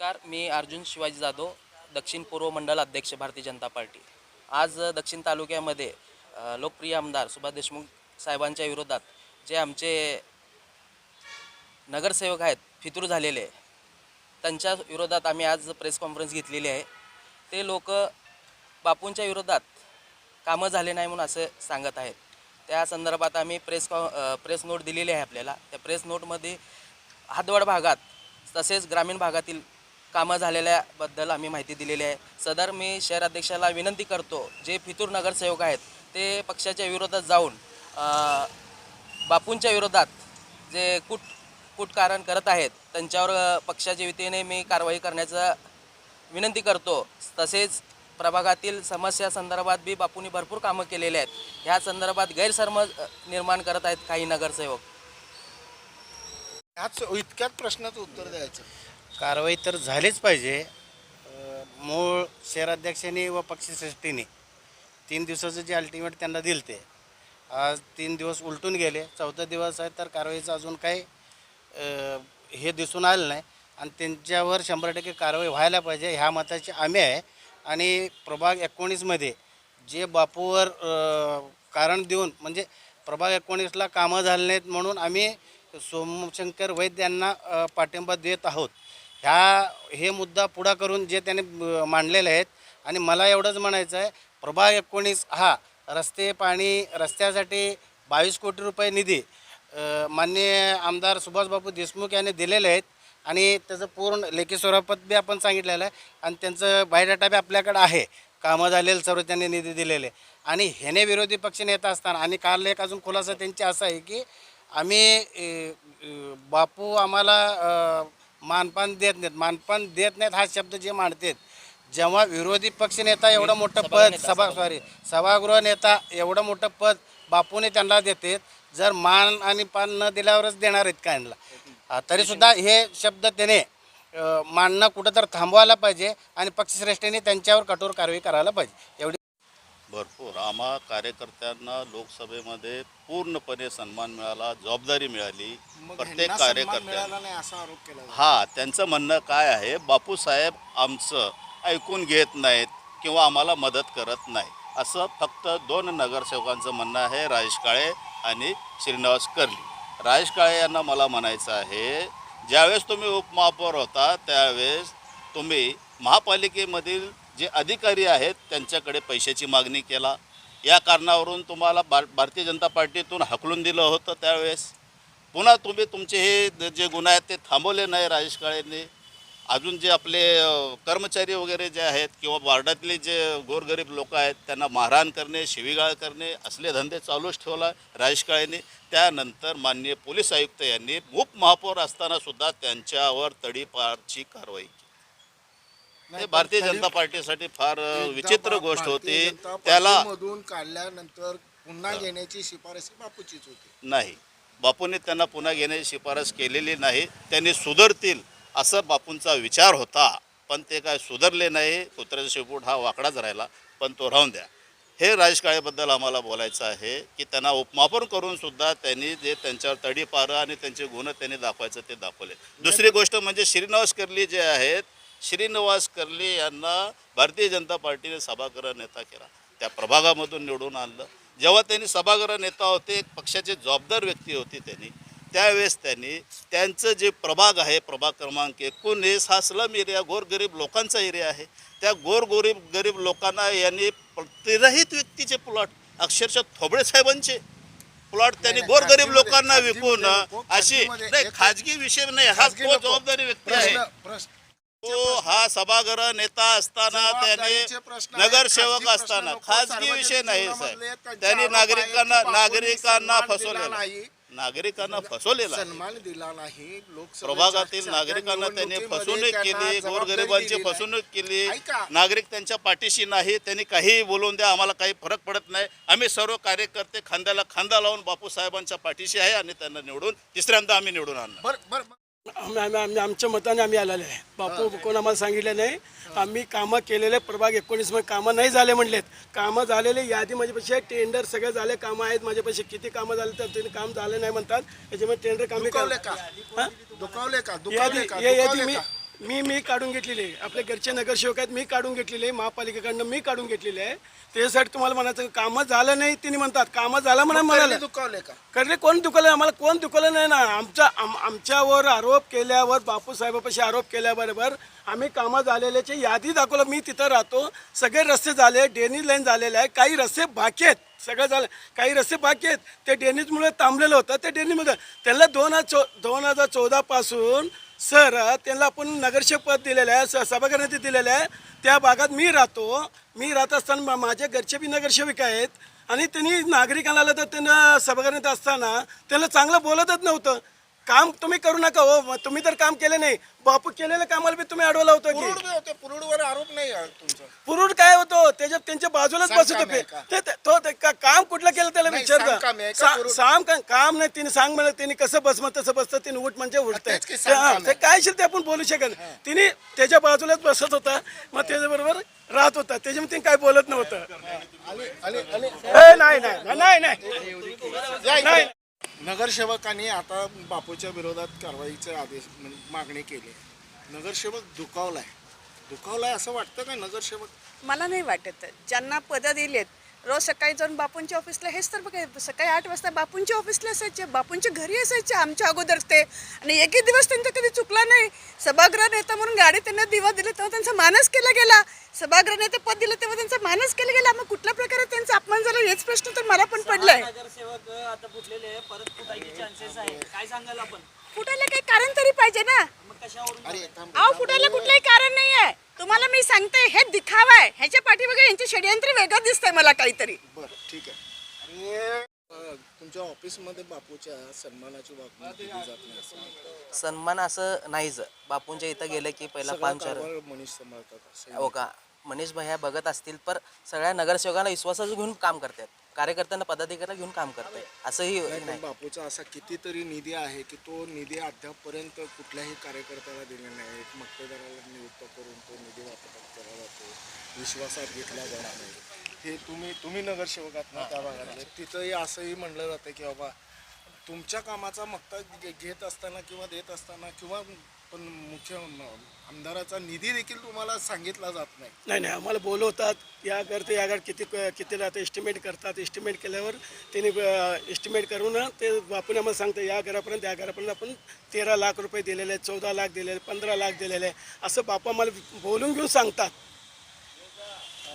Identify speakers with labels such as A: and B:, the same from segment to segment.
A: नमस्कार मी अर्जुन शिवाजी जाधव दक्षिण पूर्व मंडल अध्यक्ष भारतीय जनता पार्टी. आज दक्षिण तालुक्यामध्ये लोकप्रिय आमदार सुभाष देशमुख साहेबांच्या विरोधात जे आमचे नगरसेवक आहेत फितूर झालेले त्यांच्या विरोधात आम्ही आज प्रेस कॉन्फरन्स घेतलेली आहे. ते लोक बापूंच्या विरोधात कामं झाले नाही म्हणून असं सांगत आहेत. त्या संदर्भात आम्ही प्रेस कॉ प्रेस नोट दिलेली आहे आपल्याला. त्या प्रेस नोटमध्ये हातवड भागात तसेच ग्रामीण भागातील कामं झालेल्याबद्दल आम्ही माहिती दिलेली आहे. सदर मी शहर अध्यक्षाला विनंती करतो जे फितूर नगरसेवक आहेत ते पक्षाच्या विरोधात जाऊन बापूंच्या विरोधात जे कुट कुटकारण करत आहेत त्यांच्यावर पक्षाच्या वतीने मी कारवाई करण्याचा विनंती करतो. तसेच प्रभागातील समस्या संदर्भात बी बापूंनी भरपूर कामं केलेले आहेत. ह्या संदर्भात गैरसमज निर्माण करत आहेत काही नगरसेवक.
B: ह्याच इतक्याच प्रश्नाचं उत्तर द्यायचं.
C: कारवाई तर झालीच पाहिजे. मूळ शहराध्यक्षांनी व पक्षश्रेष्ठीने तीन दिवसाचं जे अल्टिमेट त्यांना दिलं ते. आज तीन दिवस उलटून गेले. चौथा दिवस आहे तर कारवाईचं अजून काही हे दिसून आलं नाही. आणि त्यांच्यावर शंभर टक्के कारवाई व्हायला पाहिजे ह्या मताची आम्ही आहे. आणि प्रभाग एकोणीसमध्ये जे बापूवर कारण देऊन म्हणजे प्रभाग एकोणीसला कामं झाले नाहीत म्हणून आम्ही सोमशंकर वैद्य यांना पाठिंबा देत आहोत. ह्या हे मुद्दा पुढा करून जे त्यांनी मांडलेले आहेत. आणि मला एवढंच म्हणायचं आहे प्रभाग एकोणीस हा रस्ते पाणी रस्त्यासाठी बावीस कोटी रुपये निधी माननीय आमदार सुभाषबाबू देशमुख यांनी दिलेले आहेत. आणि त्याचं पूर्ण लेखी स्वरूपात बी आपण सांगितलेलं आहे. आणि त्यांचं बायोडाटा बी आपल्याकडे आहे. कामं झालेलं सर्व त्यांनी निधी दिलेले. आणि ह्याने विरोधी पक्ष नेता असताना आणि काल एक अजून खुलासा त्यांची असा आहे की आम्ही बापू आम्हाला मानपान देत नाहीत. मानपान देत नाहीत हा शब्द जे मांडतात. जेव्हा विरोधी पक्ष नेता एवढं मोठं पद सभा सॉरी सभागृह नेता एवढं मोठं पद बापूने त्यांना देते जर मान आणि पान न दिल्यावरच देणार आहेत का यांना? तरीसुद्धा हे शब्द त्याने अ, मांडणं कुठं तर थांबवायला पाहिजे आणि पक्षश्रेष्ठींनी त्यांच्यावर कठोर कारवाई करायला पाहिजे. एवढी
D: भरपूर. आम्हा कार्यकर्त्यांना लोकसभेमध्ये पूर्णपणे सन्मान मिळाला जबाबदारी मिळाली. प्रत्येक
B: ह्यांना सन्मान
D: कार्यकर्त्या
B: मिळाला नाही असा आरोप केला जातो.
D: हा त्यांचं म्हणणं काय आहे? बापूसाहेब आमचं ऐकून घेत नाहीत किंवा आम्हाला मदत करत नाही. असं फक्त दोन नगरसेवकांचं म्हणणं आहे राजेश काळे आणि श्रीनिवास कर्ली. राजेश काळे यांना मला म्हणायचं आहे ज्यावेळेस तुम्ही उपमहापौर होता त्यावेळेस तुम्ही महापालिकेमधील जे अधिकारी आहेत त्यांच्याकडे पैशाची मागणी केला. या कारणावरून तुम्हाला भार भारतीय जनता पार्टीतून हकलून दिलं होतं त्यावेळेस. पुन्हा तुम्ही तुमचे हे जे गुन्हे आहेत ते थांबवले नाही राजेश काळेंनी. अजून जे आपले कर्मचारी वगैरे जे आहेत किंवा वार्डातले जे गोरगरीब लोक आहेत त्यांना मारहाण करणे शिवीगाळ करणे असले धंदे चालूच ठेवला राजेश काळेंनी. त्यानंतर माननीय पोलीस आयुक्त यांनी उपमहापौर असतानासुद्धा त्यांच्यावर तडीपारची कारवाई केली. हे भारतीय जनता पार्टीसाठी फार विचित्र गोष्ट होती. त्याला
B: पार्टीमधून काढल्यानंतर पुन्हा घेण्याची शिफारस बापूचीच होती.
D: नाही. बापूंनी त्यांना पुन्हा घेण्याची शिफारस केलेली नाही. त्यांनी सुधारतील असं बापूंचा विचार होता. पण ते काय सुधारले नाही. कुत्र्याचा शेपूट हा वाकडाच राहिला. पण तो राहून द्या. हे राजेश काळेबद्दल आम्हाला बोलायचं आहे की त्यांना उपमापन करून सुद्धा त्यांनी जे त्यांच्यावर तडीपारं आणि त्यांचे गुण त्यांनी दाखवायचं ते दाखवले. दुसरी गोष्ट म्हणजे श्रीनिवास कर्ली जे आहेत श्रीनिवास कर्ली यांना भारतीय जनता पार्टीने सभागृह नेता केला. त्या प्रभागामधून निवडून आणलं. जेव्हा त्यांनी सभागृह नेता होते एक पक्षाचे जबाबदार व्यक्ती होती त्यांनी त्यावेळेस त्यांनी त्यांचं जे प्रभाग आहे प्रभाग क्रमांक एकोणीस हा स्लम एरिया गोरगरीब लोकांचा एरिया आहे. त्या गोरगरीब गरीब लोकांना यांनी प्रतिरहित व्यक्तीचे प्लॉट अक्षरशः थोबडे साहेबांचे प्लॉट त्यांनी गोरगरीब लोकांना विकून अशी नाही खाजगी विषय नाही हा. जबाबदारी व्यक्ती आहे. तो हा सभागृह नेता असताना त्याने नगरसेवक असताना
B: सार्वजनिक
D: विषय नाही साहेब त्यांनी नागरिकांना नागरिकांना फसवलेलं
B: नाही.
D: नागरिकांना फसवलेलं.
B: सन्मान दिला नाही
D: प्रभागातील नागरिकांना त्यांनी फसवणूक केली गोरगरिबांची. फसवणूक केली. नागरिक त्यांच्या पाठीशी नाही त्यांनी काहीही बोलून द्या आम्हाला काही फरक पडत नाही आम्ही सर्व कार्यकर्ते खांद्याला खांदा लावून बापू साहेबांच्या पाठीशी आहे आणि त्यांना निवडून तिसऱ्यांदा आम्ही निवडून आणणार.
E: आम्ही आम्ही आम्ही आमच्या मताने आम्ही आलेले आहे. बापू कोण आम्हाला सांगितलं नाही? आम्ही कामं केलेले प्रभाग एकोणीसमध्ये कामं नाही झाले म्हणलेत. कामं झालेले यादी माझ्यापाशी आहे टेंडर सगळे झाले कामं आहेत माझ्यापाशी. किती कामं झाले तर त्यांनी काम झालं नाही म्हणतात. त्याच्यामुळे टेंडर कामी
B: दुखावले का? दुखावले का? दुखावले
E: यादी
B: का?
E: या यादी
B: दुखावले
E: मी
B: का?
E: मी मी काढून घेतलेली आहे. आपले घरचे नगरसेवक आहेत मी काढून घेतलेले आहे. महापालिकेकडनं मी काढून घेतलेले आहे. त्याच्यासाठी तुम्हाला म्हणायचं कामं झालं नाही तिने म्हणतात. कामं झालं म्हणा म्हणाले.
B: दुखावले का?
E: करले कोण दुखवलं? आम्हाला कोण दुखवलं नाही ना? आमच्या आम आमच्यावर आरोप केल्यावर बापू साहेबापाशी आरोप केल्याबरोबर आम्ही कामं झालेल्याची यादी दाखवलं. मी तिथं राहतो. सगळे रस्ते झाले डेनिज लाईन झालेले आहे. काही रस्ते बाकी आहेत. सगळं झालं. काही रस्ते बाकी आहेत. ते डेनिजमुळे थांबलेलं होतं. ते डेनिजमध्ये त्यांना दोन हजार चौ दोन हजार चौदापासून सर त्यांना आपण नगरसेवक पद दिलेलं आहे स- सभागृहात दिलेलं आहे. त्या भागात मी राहतो. मी राहत असताना माझ्या माझे घरचे बी नगरसेविका आहेत. आणि त्यांनी नागरिकांना आलं तर त्यांना सभागृहात असताना त्यांना चांगलं बोलतच नव्हतं. काम तुम्ही करू नका हो. तुम्ही तर काम केले नाही. बापू केलेल्या कामाला बी तुम्ही अडवलं होतं
B: पुरुड
E: की
B: होते. पुरुडवर आरोप नाही आहे तुमचा.
E: पुरुड काय होतो? त्याच्यात त्यांच्या बाजूलाच बसत
B: आहे
E: होते.
B: का?
E: ते ते- तो ते का- काम कुठलं केलं त्याला
B: नाही,
E: विचार
B: सांग काम आहे का
E: का
B: पुरुड?
E: साम का- काम नाही. तिने सांग म्हणलं तिने कसं बस मग तसं बसतं तिने उठ म्हणजे उठतंय.
B: तेच की
E: हा, ते काय असेल ते आपण बोलू शकत. नाही. तिने त्याच्या बाजूलाच बसत होता. मग त्याच्याबरोबर राहत होता. त्याच्यामुळे तिने काय बोलत नव्हतं. ए, नाही नाही. नाही नाही.
B: या इकडे.
E: नाही.
B: नगरसेवकांनी आता बापूच्या विरोधात कारवाईचे आदेश म्हणजे मागणी केली. नगरसेवक दुखावलाय. दुखावलाय असं वाटतं का नगरसेवक?
F: मला नाही वाटत. ज्यांना पदं दिलेत रोज सकाळी जाऊन बापूंच्या ऑफिसला हेच तर बघा सकाळी आठ वाजता बापूंच्या ऑफिसला असायचे बापूंच्या घरी असायचे आमच्या अगोदर ते. आणि एकही दिवस त्यांचा कधी चुकला नाही. सभागृह नेता म्हणून गाडी त्यांना दिवा दिले तेव्हा त्यांचा मानस केला गेला. सभागृह नेते पद दिलं तेव्हा त्यांचा मानस केला गेला. मग कुठल्या प्रकारे त्यांचा अपमान झाला हेच प्रश्न तर मला पण पडलाय.
G: नगरसेवक आता फुटलेले परत फुटायचे चान्सेस आहे काय सांगाल आपण
F: फुटायला काही पाहिजे ना.
G: मग कशावरून
B: अरे थांब.
F: अहो फुटायला कुठलंही कारण नाही आहे तुम्हाला मी सांगते हे दिखावा आहे ह्याच्या पाठीमागे यांचे षडयंत्र वेगळं दिसतंय मला काहीतरी.
B: बरं ठीक आहे. आणि तुमच्या ऑफिसमध्ये बापूच्या सन्मानाची वागणूक दिली जात नाही असं म्हणतात.
A: सन्मान असं नाहीच. बापूंच्या इथं गेलं की पहिला
B: सगळा
A: पाच चार
B: कारभार मनीष सांभाळतात असं
A: हो का? मनीष भैया बघत असतील पर सगळ्या नगरसेवकांना विश्वासाचं घेऊन काम करतात कार्यकर्त्यांना पदाधिकाऱ्याला घेऊन काम करतात असंही
B: नाही पण
A: नाही
B: बापूचा असा कितीतरी निधी आहे की तो निधी अद्यापपर्यंत कुठल्याही कार्यकर्त्याला दिलेला नाही. एक मतदाराला नियुक्त करून तो निधी वाटप केला जातो. विश्वासात घेतला जाणार नाही. हे तुम्ही तुम्ही नगरसेवक आहात ना त्या भागातले. तिथंही असंही म्हणलं जातं की बाबा तुमच्या कामाचा मक्ता घे- घेत असताना किंवा देत असताना किंवा पण मुख्य आमदाराचा निधी देखील तुम्हाला सांगितला जात नाही.
E: नाही नाही आम्हाला बोलवतात. या करते या घर किती किती राहतं एस्टिमेट करतात. एस्टिमेट केल्यावर त्यांनी एस्टिमेट करून ते बापून आम्हाला सांगतं या घरापर्यंत या घरापर्यंत आपण तेरा लाख रुपये दिलेले आहेत चौदा लाख दिलेले पंधरा लाख दिलेले आहे असं बापू आम्हाला बोलून घेऊन सांगतात.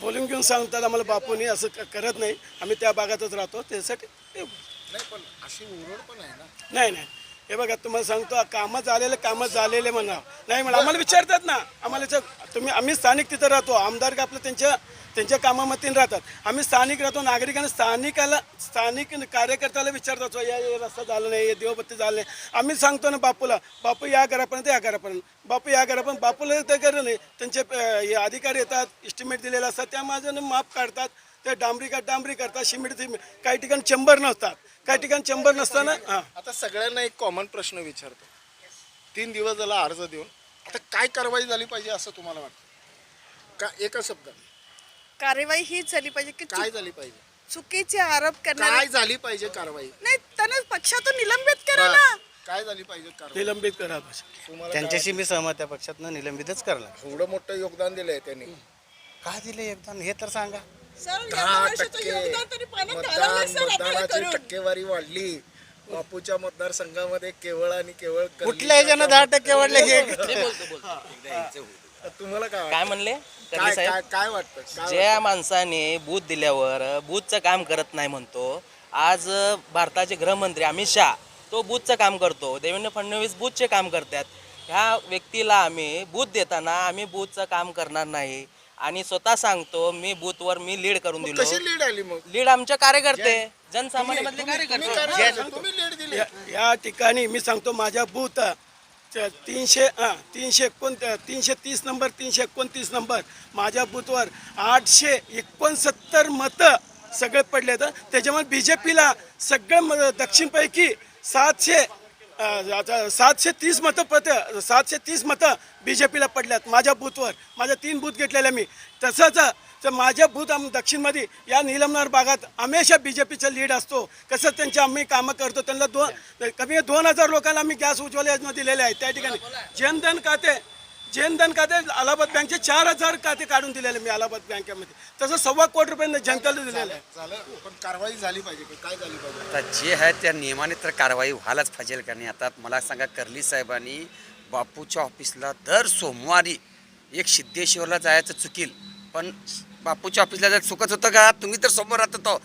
E: बोलून घेऊन सांगतात आम्हाला बापूनी असं करत नाही. आम्ही त्या भागातच राहतो. त्यासाठी ते-
B: नाही पण अशी उरड पण आहे ना.
E: नाही नाही. हे बघा तुम्हाला सांगतो कामं झालेले कामं झालेले म्हणा. नाही म्हणा आम्हाला विचारतात ना. आम्हाला जर- तुम्ही आम्ही स्थानिक तिथं राहतो. आमदार का आपलं त्यांच्या त्यांच्या कामामध्ये राहतात. आम्ही स्थानिक राहतो नागरिकांना स्थानिकाला स्थानिक कार्यकर्त्याला विचारतात या रस्ता झाला नाही हे देवबत्ती झालं नाही. आम्ही सांगतो ना बापूला बापू या घरापर्यंत या घरापर्यंत. बापू या घरापर्यंत बापूला ते गरज नाही. त्यांचे हे अधिकारी येतात इस्टिमेट दिलेले असतात त्या माझ्यानं माप काढतात. ते डांबरी का डांबरी करतात सिमेंट काही ठिकाणी चेंबर नसतात. काही ठिकाणी चेंबर नसताना हां.
B: आता सगळ्यांना एक कॉमन प्रश्न विचारतो. तीन दिवस झाला अर्ज देऊन. आता काय कारवाई झाली पाहिजे असं तुम्हाला वाटतं? का एका शब्दात?
F: कार्यवाही हीच झाली पाहिजे की
B: काय
F: चुक-
B: झाली पाहिजे?
F: चुकीचे आरोप करणारे
B: काय झाली पाहिजे कारवाई?
F: नाही त्यांना पक्षातून निलंबित करा ना.
B: काय झाली पाहिजे कारवाई?
E: निलंबित करा.
B: तुम्हाला
C: त्यांच्याशी मी सहमत आहे पक्षातनं निलंबितच करणार.
B: काय- एवढं मोठं योगदान दिलंय त्यांनी.
C: का दिले योगदान? हे तर सांगा.
B: दहा टक्के मतदान मतदानाची. टक्केवारी वाढली. बापूच्या मतदारसंघामध्ये केवळ आणि केवळ
C: कुठल्या ह्याच्यानं दहा टक्के वाढले हे?
B: तुम्हाला काय
A: काय? म्हणले?
B: काय
A: साहेब?
B: वाटतं? काय
A: ज्या माणसाने बूथ दिल्यावर बूथचं काम करत नाही म्हणतो आज भारताचे गृहमंत्री अमित शहा तो बूथचं काम करतो. देवेंद्र फडणवीस बूथचे काम करतात. ह्या व्यक्तीला आम्ही बूथ देताना आम्ही बूथचं काम करणार नाही. आणि स्वतः सांगतो मी बूथवर मी लीड करून दिलो.
B: कशी लीड आली मग?
A: लीड आमचे कार्यकर्ते जनसामान्यामधले
B: तुम्ही
A: कार्यकर्ते.
B: कार्य- तुम्ही लीड दिली.
E: या या ठिकाणी मी सांगतो माझ्या बूथ च- तीनशे तीनशे एकोण तीनशे तीस नंबर तीनशे एकोणतीस नंबर. माझ्या बूथवर आठशे एकोणसत्तर मतं सगळे पडले तर त्याच्यामुळे बी जे पीला सगळं म- दक्षिणपैकी सातशे सातशे तीस मतं पत सातशे तीस मतं बी जे पीला पडल्यात माझ्या बूथवर. माझ्या तीन बूथ घेतलेले मी. तसंच तर माझ्या बूथ आम दक्षिणमध्ये या निलमनार भागात हमेशा बी जे पीचा लीड असतो. कसं त्यांचे आम्ही कामं करतो त्यांना दोन कमी दोन हजार लोकांना आम्ही गॅस उज्ज्वला योजना दिलेले आहे त्या ठिकाणी. जनधन खाते जनधन खाते अलाहाबाद बँकचे चार हजार खाते काढून दिलेले मी अलाहाबाद बँकेमध्ये तसं सव्वा कोटी रुपये जनतेला दिलेलं आहे.
B: झालं. पण कारवाई झाली पाहिजे की काय झाली पाहिजे?
H: आता जे आहे त्या नियमाने तर कारवाई व्हायलाच पाहिजे कारण आता मला सांगा कर्ली साहेबांनी बापूच्या ऑफिसला दर सोमवारी एक सिद्धेश्वरला जायचं चुकील. पण बापूच्या ऑफिसला जर चुकत होतं का? तुम्ही तर समोर राहत होतो.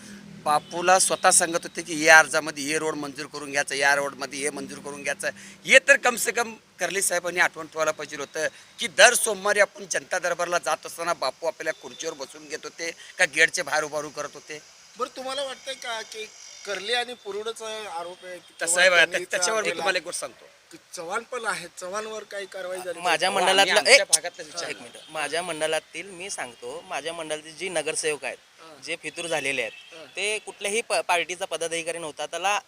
H: बापूला स्वतः सांगत होते की या अर्जामध्ये हे रोड मंजूर करून घ्यायचं या रोडमध्ये हे मंजूर करून घ्यायचं. हे तर कम से कम कर्ली साहेबांनी आठवण ठेवायला पाहिजे होतं की दर सोमवारी आपण जनता दरबारला जात असताना बापू आपल्याला खुर्चीवर बसून घेत होते का गेटचे बाहेर उभारू करत होते?
B: बरं तुम्हाला वाटतंय का की कर्ले आणि पुरुडचा आरोप आहे की
H: तसं आहे
B: त्यांनी
H: त्याच्यावर मी. तुम्हाला एक गोष्ट सांगतो.
B: की चव्हाण पण आहेत चव्हाणवर काही कारवाई झाली.
A: माझ्या
H: आम्ही
A: मंडळातलं
H: आमच्या
A: एक
H: भागातलं विचार
A: एक मिनिट माझ्या मंडळातील मी सांगतो माझ्या मंडळातील जी नगरसेवक आहेत जे फितूर झालेले आहेत ते कुठल्याही प पार्टीचा पदाधिकारी नव्हता. त्याला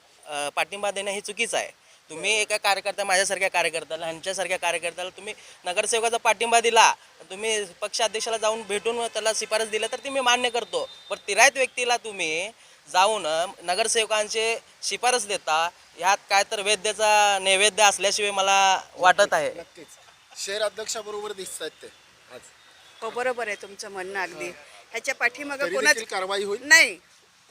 A: पाठिंबा देणं हे चुकीचं आहे. तुम्ही एका कार्यकर्ता माझ्यासारख्या कार्यकर्त्याला ह्यांच्यासारख्या कार्यकर्त्याला तुम्ही नगरसेवकाचा पाठिंबा दिला तुम्ही पक्षाध्यक्षाला जाऊन भेटून त्याला शिफारस दिलं तर ती मी मान्य करतो. पण तिरायत व्यक्तीला तुम्ही जाऊन नगरसेवकांचे शिफारस देता ह्यात काय तर वैद्याचा नैवेद्य असल्याशिवाय मला वाटत आहे.
B: नक्कीच. शहर अध्यक्षाबरोबर दिसत आहेत ते. आज
F: हो बरोबर आहे तुमचं म्हणणं अगदी. ह्याच्या पाठीमागं कोणाच
B: कारवाई होईल?
F: नाही.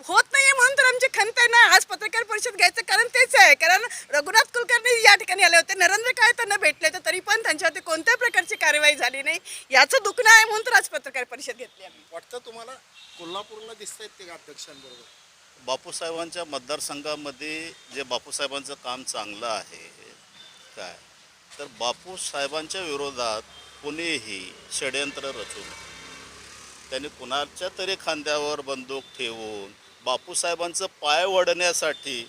F: होत नाहीये म्हणून तर आमची खंत आहे ना. आज पत्रकार परिषद घ्यायचं कारण तेच आहे. कारण रघुनाथ कुलकर्णी या ठिकाणी आले होते. नरेंद्र काय त्यांना भेटले तर तरी पण त्यांच्यावरती कोणत्या प्रकारची कारवाई झाली नाही. याचं दुखणं आहे म्हणून तर आज पत्रकार परिषद घेतली आम्ही.
B: वाटतं तुम्हाला कोल्हापूरला दिसत आहेत ते अध्यक्षांबरोबर?
D: बापूसाहेबांच्या मतदारसंघामध्ये जे बापूसाहेबांचं काम चांगलं आहे काय? तर बापूसाहेबांच्या विरोधात कुणीही षडयंत्र रचून त्यांनी कुणाच्या तरी खांद्यावर बंदूक ठेवून बापूसाहेबांचं पाय वडण्यासाठी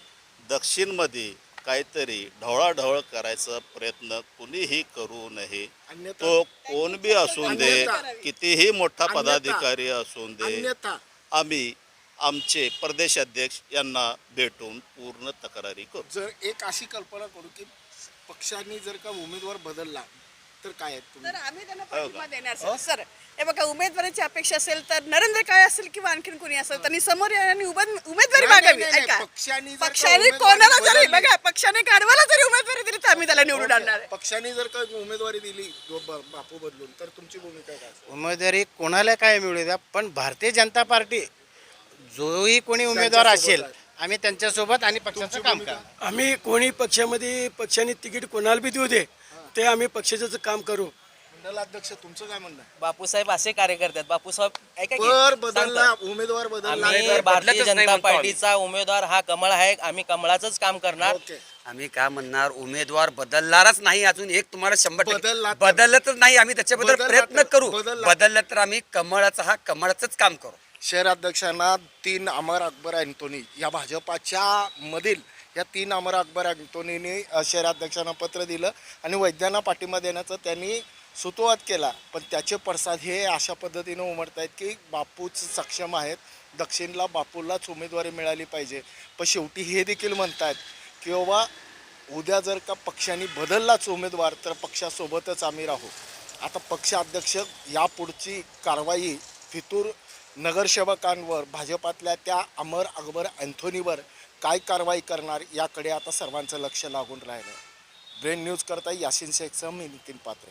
D: दक्षिणमध्ये काहीतरी ढवळाढवळ करायचा प्रयत्न कुणीही करू नये. तो कोण बी असून दे कितीही मोठा पदाधिकारी असून दे आम्ही आमचे प्रदेश अध्यक्ष यांना भेटून पूर्ण तक्रारी करू.
B: जर एक अशी कल्पना करू की पक्षांनी जर का उमेदवार बदलला तर काय आहेत तुम्ही?
F: तर आम्ही त्यांना पाठिंबा देणार सर सर. हे बघा उमेदवाराची अपेक्षा असेल तर नरेंद्र काय असेल किंवा आणखीन कोणी असेल त्यांनी समोर या आणि उमेद- उमेदवारी
B: नाही,
F: मागावी
B: नाही, नाही,
F: ऐका.
B: पक्षाने जर का
F: पक्षाने
B: उमेदवारी
F: कोणाला जरी
B: बदलली-
F: बघा पक्षाने काढवायला जरी उमेदवारी दिली तर आम्ही त्याला निवडून आणणार आहे.
B: पक्षाने जर का उमेदवारी दिली ब- बापू बदलून तर तुमची भूमिका काय असेल?
C: उमेदवारी कोणाला काय मिळू द्या पण भारतीय जनता पार्टी जोही कोणी उमेदवार असेल आम्ही त्यांच्यासोबत आणि पक्षाचं काम करणार
E: आम्ही कोणी पक्षामध्ये पक्षाने तिकीट कोणाला बी देऊ दे ते आम्ही पक्षाचं काम करू.
B: मंडलाध्यक्ष तुमचं काय म्हणणं? आहे?
A: बापूसाहेब असे कार्यकर्ते आहेत. बापूसाहेब ऐका की.
B: बदलला उमेदवार बदलला.
A: आम्ही भारतीय
H: बदलतच नाही
A: जनता
H: म्हणतो आम्ही.
A: पार्टीचा उमेदवार हा कमळ आहे. आम्ही कमळाचंच काम करणार.
B: ओके.
H: आम्ही काय म्हणणार उमेदवार बदलणारच नाही अजून. एक तुम्हाला शंभर
B: बदलला
H: टक्के
B: तर-
H: नाही आम्ही त्याच्याबद्दल
B: बदलला
H: प्रयत्न
B: तर-
H: करू.
B: बदलला तर-
H: बदललं तर आम्ही कमळाचा हा कमळाचंच काम करू.
B: शहर अध्यक्षांना तीन अमर अकबर अँटोनी या भाजपाच्या मधील या तीन अमर अकबर अँटोनीने शहराध्यक्षांना पत्र दिलं आणि वैद्यांना पाठिंबा देण्याचं त्यांनी सुतोवाद केला. पण त्याचे पडसाद हे अशा पद्धतीनं उमटत आहेत की बापूच सक्षम आहेत. दक्षिणला बापूलाच उमेदवारी मिळाली पाहिजे. पण शेवटी हे देखील म्हणतात की बाबा उद्या जर का पक्षाने बदललाच उमेदवार तर पक्षासोबतच आम्ही राहू. आता पक्षाध्यक्ष यापुढची कारवाई फितूर नगरसेवकांवर भाजपातल्या त्या अमर अकबर अँथोनीवर काय कारवाई करणार याकडे आता सर्वांचं लक्ष लागून राहिलं ब्रेन न्यूज करता यासिन शेखसह मी नितीन पात्रे.